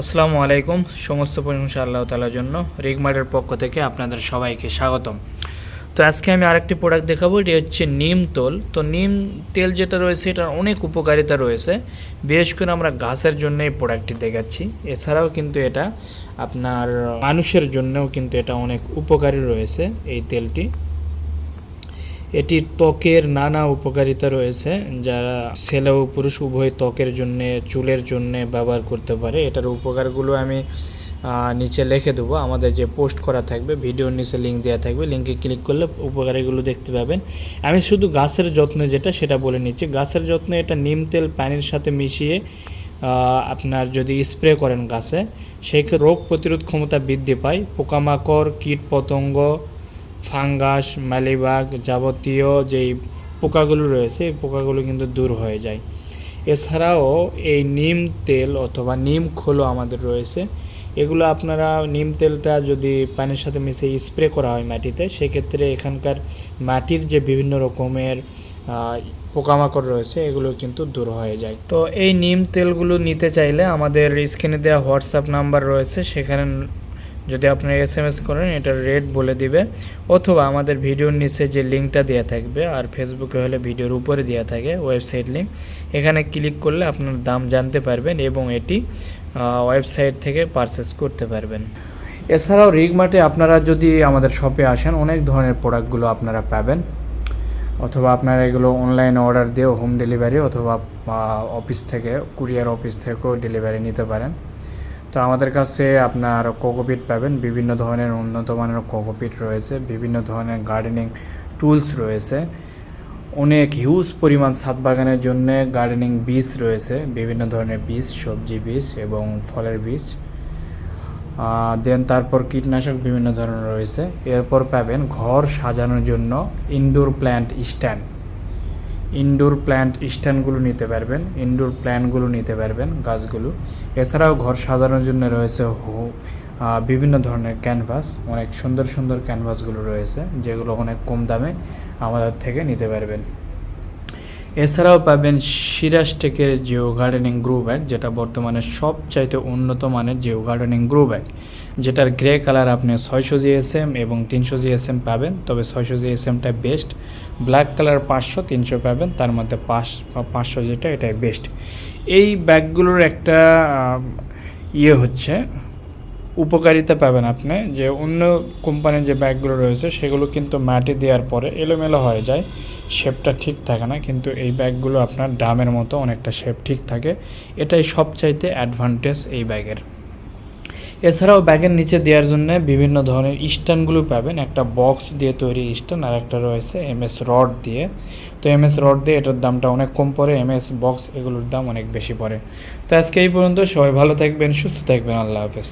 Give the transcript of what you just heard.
আসসালামু আলাইকুম। সমস্ত প্রশংসা আল্লাহ তালার জন্য রিগমার্টের পক্ষ থেকে আপনাদের সবাইকে স্বাগতম। তো আজকে আমি আরেকটি প্রোডাক্ট দেখাবো, এটি হচ্ছে নিম তেল। তো নিম তেল যেটা রয়েছে, এটার অনেক উপকারিতা রয়েছে। বিশেষ করে আমরা গাছের জন্য এই প্রোডাক্টটি দেখাচ্ছি। এছাড়াও কিন্তু এটা আপনার মানুষের জন্যও কিন্তু এটা অনেক উপকারী রয়েছে, এই তেলটি। এটি ত্বকের নানা উপকারিতা রয়েছে, যারা ছেলে ও পুরুষ উভয় ত্বকের জন্য, চুলের জন্য ব্যবহার করতে পারে। এটার উপকারগুলো আমি নিচে লিখে দেবো। আমাদের যে পোস্ট করা থাকবে, ভিডিওর নিচে লিঙ্ক দেওয়া থাকবে। লিঙ্কে ক্লিক করলে উপকারীগুলো দেখতে পাবেন। আমি শুধু গাছের যত্ন যেটা, সেটা বলে নিচ্ছি। গাছের যত্ন এটা নিম তেল পানির সাথে মিশিয়ে আপনার যদি স্প্রে করেন গাছে, সেই রোগ প্রতিরোধ ক্ষমতা বৃদ্ধি পায়। পোকামাকড় কীট পতঙ্গ ফাঙ্গাস মালিবাগ যাবতীয় যেই পোকাগুলো রয়েছে, এই পোকাগুলো কিন্তু দূর হয়ে যায়। এছাড়াও এই নিম তেল অথবা নিম খোলো আমাদের রয়েছে। এগুলো আপনারা নিম তেলটা যদি পানির সাথে মিশিয়ে স্প্রে করা হয় মাটিতে, সেক্ষেত্রে এখানকার মাটির যে বিভিন্ন রকমের পোকামাকড় রয়েছে, এগুলো কিন্তু দূর হয়ে যায়। তো এই নিম তেলগুলো নিতে চাইলে আমাদের স্ক্রিনে দেওয়া হোয়াটসঅ্যাপ নাম্বার রয়েছে, সেখানে যদি আপনারা এস এম এস করেন এটার রেট বলে দিবে। অথবা আমাদের ভিডিওর নিচে যে লিঙ্কটা দেওয়া থাকবে, আর ফেসবুকে হলে ভিডিওর উপরে দেওয়া থাকে ওয়েবসাইট লিঙ্ক এখানে ক্লিক করলে আপনার দাম জানতে পারবেন এবং এটি ওয়েবসাইট থেকে পারচেস করতে পারবেন। এছাড়াও রিগমার্টে আপনারা যদি আমাদের শপে আসেন, অনেক ধরনের প্রোডাক্টগুলো আপনারা পাবেন। অথবা আপনারা এগুলো অনলাইনে অর্ডার দিয়েও হোম ডেলিভারি অথবা অফিস থেকে কুরিয়ার অফিস থেকেও ডেলিভারি নিতে পারেন। তো আমাদের কাছে আপনার কোকোপিট পাবেন। বিভিন্ন ধরনের উন্নত মানের কোকোপিট রয়েছে। বিভিন্ন ধরনের গার্ডেনিং টুলস রয়েছে। অনেক হিউজ পরিমাণ ছাদ বাগানের জন্য গার্ডেনিং বীজ রয়েছে। বিভিন্ন ধরনের বীজ, সবজি বীজ এবং ফলের বীজ। দেন তারপর কীটনাশক বিভিন্ন ধরনের রয়েছে। এরপর পাবেন ঘর সাজানোর জন্য indoor plant stand indoor plant স্ট্যান্ডগুলো নিতে পারবেন ইনডোর প্ল্যান্টগুলো নিতে পারবেন গাছগুলো। এছাড়াও ঘর সাজানোর জন্য রয়েছে বিভিন্ন ধরনের ক্যানভাস অনেক সুন্দর সুন্দর ক্যানভাসগুলো রয়েছে, যেগুলো অনেক কম দামে আমাদের থেকে নিতে পারবেন। এছাড়াও পাবেন সিরাজটেকের জিও গার্ডেনিং গ্রো ব্যাগ, যেটা বর্তমানে সবচাইতে উন্নত মানের জিও গার্ডেনিং গ্রো ব্যাগ। যেটার গ্রে কালার আপনি ছয়শো জিএসএম এবং তিনশো জিএসএম পাবেন, তবে ছয়শো জিএসএমটা বেস্ট ব্ল্যাক কালার পাঁচশো, তিনশো পাবেন, তার মধ্যে পাঁচ, পাঁচশো যেটা, এটাই বেস্ট এই ব্যাগগুলোর একটা ইয়ে হচ্ছে উপকারিতা পাবেন আপনি, যে অন্য কোম্পানির যে ব্যাগগুলো রয়েছে সেগুলো কিন্তু মাটি দেওয়ার পরে এলোমেলো হয়ে যায়, শেপটা ঠিক থাকে না, কিন্তু এই ব্যাগগুলো আপনার ড্রামের মতো অনেকটা শেপ ঠিক থাকে। এটাই সবচাইতে অ্যাডভান্টেজ এই ব্যাগের। এছাড়াও ব্যাগের নিচে দেওয়ার জন্য বিভিন্ন ধরনের স্ট্যান্ডগুলো পাবেন, একটা বক্স দিয়ে তৈরি স্ট্যান্ড আর একটা রয়েছে এম এস রড দিয়ে। তো এম এস রড দিয়ে এটার দামটা অনেক কম পড়ে এম এস বক্স এগুলোর দাম অনেক বেশি পড়ে। তো আজকে এই পর্যন্ত সবাই ভালো থাকবেন, সুস্থ থাকবেন, আল্লাহ হাফেজ।